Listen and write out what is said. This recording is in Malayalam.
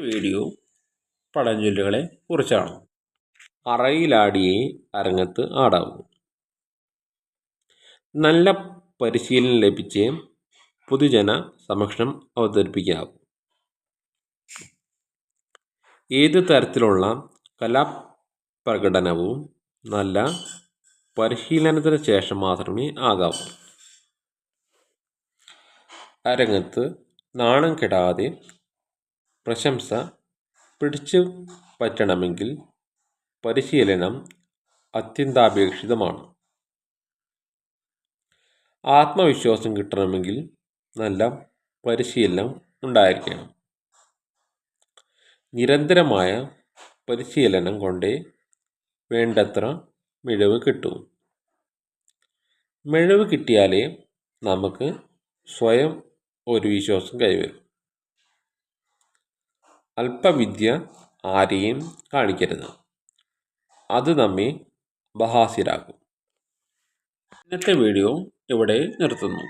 വീഡിയോ പഴഞ്ചൊല്ലുകളെ കുറിച്ചാണ്. അറയിലാടിയെ അരങ്ങത്ത് ആടാവൂ. നല്ല പരിശീലനം ലഭിച്ച് പൊതുജന സമക്ഷം അവതരിപ്പിക്കാവൂ. ഏത് തരത്തിലുള്ള കലാപ്രകടനവും നല്ല പരിശീലനത്തിന് ശേഷം മാത്രമേ ആകാവൂ. അരങ്ങത്ത് നാണം കെടാതെ പ്രശംസ പിടിച്ചു പറ്റണമെങ്കിൽ പരിശീലനം അത്യന്താപേക്ഷിതമാണ്. ആത്മവിശ്വാസം കിട്ടണമെങ്കിൽ നല്ല പരിശീലനം ഉണ്ടായിരിക്കണം. നിരന്തരമായ പരിശീലനം കൊണ്ടേ വേണ്ടത്ര മിഴവ് കിട്ടൂ. മിഴവ് കിട്ടിയാലേ നമുക്ക് സ്വയം ഒരു വിശ്വാസം കൈവരും. അല്പവിദ്യ ആരെയും കാണിക്കരുത്. അത് നമ്മെ ബഹാസിരാക്കും ഇന്നത്തെ വീഡിയോ ഇവിടെ നിർത്തുന്നു.